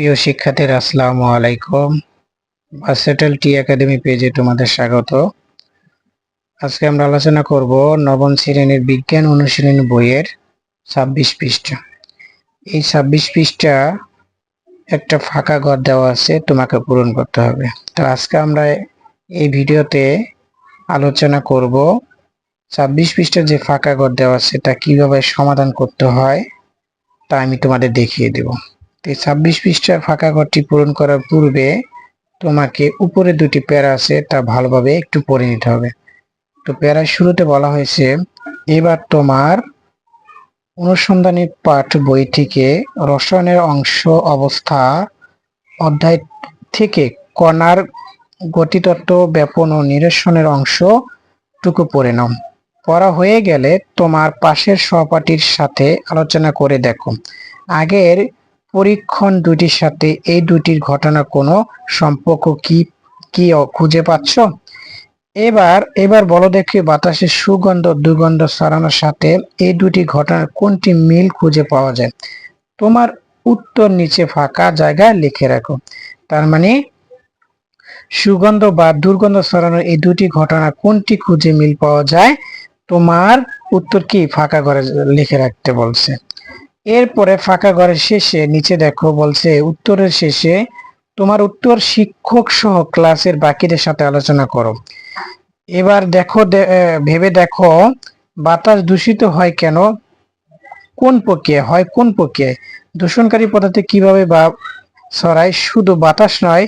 প্রিয় শিক্ষার্থীরা, আসসালামু আলাইকুম। ভার্সেটাল টি একাডেমি পেজে তোমাদের স্বাগত। আজকে আমরা আলোচনা করব নবম শ্রেণির বিজ্ঞান অনুশীলনী বইয়ের ছাব্বিশ পৃষ্ঠা। এই ছাব্বিশ পৃষ্ঠা একটা ফাঁকা ঘর দেওয়া আছে, তোমাকে পূরণ করতে হবে। তো আজকে আমরা এই ভিডিওতে আলোচনা করব ছাব্বিশ পৃষ্ঠার যে ফাঁকা ঘর দেওয়া আছে, তা কীভাবে সমাধান করতে হয়, তা আমি তোমাদের দেখিয়ে দেব। এই ছাব্বিশ পৃষ্ঠার ফাঁকা ঘরটি পূরণ করার পূর্বে তোমাকে উপরে দুটি প্যারা আছে, তা ভালোভাবে একটু পড়ে নিতে হবে। তো প্যারার শুরুতে বলা হয়েছে, এবার তোমার অনুসন্ধানী পাঠ বই থেকে রসায়নের অংশ অবস্থা অধ্যায় থেকে কণার গতিতত্ত্ব, ব্যাপন ও নিরসনের অংশটুকু পড়ে নাও। পড়া হয়ে গেলে তোমার পাশের সহপাঠীর সাথে আলোচনা করে দেখো। আগের পরীক্ষণ দুটির সাথে এই দুটির ঘটনা কোনো সম্পর্ক কি কি খুঁজে পাচ্ছ? এবার এবার বলো দেখি বাতাসের সুগন্ধ, দুর্গন্ধ ছড়ানোর সাথে এই দুটি ঘটনার কোনটি মিল খুঁজে পাওয়া যায়? তোমার উত্তর নিচে ফাঁকা জায়গায় লিখে রাখো। তার মানে সুগন্ধ বা দুর্গন্ধ ছড়ানোর এই দুটি ঘটনা কোনটি খুঁজে মিল পাওয়া যায়? তোমার উত্তর কি? ফাঁকা ঘরে লিখে রাখতে বলছে। এরপরে ফাঁকা ঘরের শেষে নিচে দেখো বলছে, উত্তরের শেষে তোমার উত্তর শিক্ষক সহ ক্লাসের বাকিদের সাথে আলোচনা করো। এবার দেখো ভেবে দেখো, বাতাস দূষিত হয় কেন? কোন প্রক্রিয়া হয় কোন প্রক্রিয়ায়? দূষণকারী পদার্থ কীভাবে বা ছড়ায়? শুধু বাতাস নয়,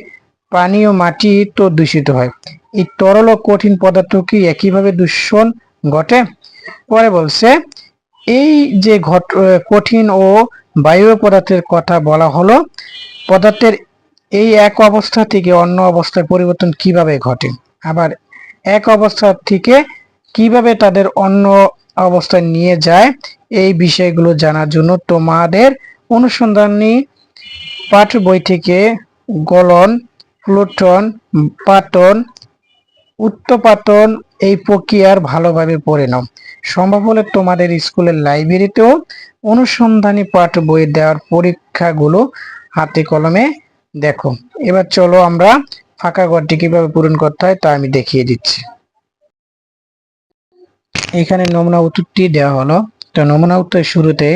পানি ও মাটি তো দূষিত হয়। এই তরল ও কঠিন পদার্থ কি একইভাবে দূষণ ঘটে? পরে বলছে এই যে ঘট কঠিন ও বায়ু পদার্থের কথা বলা হলো, পদার্থের এই এক অবস্থা থেকে অন্য অবস্থায় পরিবর্তন কীভাবে ঘটে? আবার এক অবস্থা থেকে কীভাবে তাদের অন্য অবস্থায় নিয়ে যায়? এই বিষয়গুলো জানার জন্য তোমাদের অনুসন্ধানী পাঠ্য বই থেকে গলন, প্লুটন পাটন উত্তপাতন এই প্রক্রিয়ার ভালোভাবে পড়ে নাও। সম্ভব হলে তোমাদের স্কুলের লাইব্রেরিতেও অনুসন্ধানী পাঠ বই দেওয়ার পরীক্ষাগুলো হাতে কলমে দেখো। এবার চলো আমরা ফাঁকা ঘরটি কীভাবে পূরণ করতে হয় তা আমি দেখিয়ে দিচ্ছি। এখানে নমুনা উত্তরটি দেওয়া হলো। তো নমুনা উত্তর শুরুতে,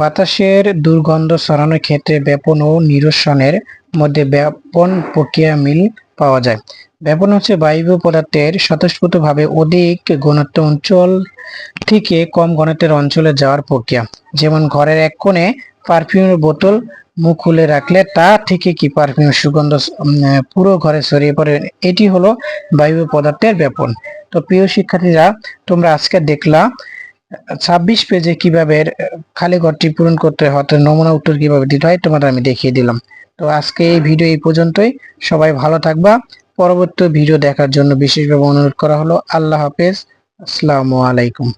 বাতাসের দুর্গন্ধ ছড়ানোর ক্ষেত্রে ব্যাপন ও নিরসনের মধ্যে ব্যাপন প্রক্রিয়া মিল পাওয়া যায়। ব্যাপন হচ্ছে বায়ু পদার্থের স্বতঃস্ফূর্তভাবে অধিক ঘনত্ব অঞ্চল থেকে কম ঘনত্বের অঞ্চলে যাওয়ার প্রক্রিয়া। যেমন ঘরের এক কোণে পারফিউমের বোতল, মুখ খুলে রাখলে তা থেকে কি পারফিউমের সুগন্ধ পুরো ঘরে ছড়িয়ে পড়ে, এটি হলো বায়ু পদার্থের ব্যাপন। তো প্রিয় শিক্ষার্থীরা, তোমরা আজকে দেখলা, ছাব্বিশ পেজে কীভাবে খালি ঘরটি পূরণ করতে হয়, অর্থাৎ নমুনা উত্তর কীভাবে দিতে হয়, তোমাদের আমি দেখিয়ে দিলাম। তো আজকে এই ভিডিও এই পর্যন্তই। সবাই ভালো থাকবা পরবর্তী ভিডিও দেখার জন্য বিশেষভাবে অনুরোধ করা হলো। আল্লাহ হাফেজ। আসসালামু আলাইকুম।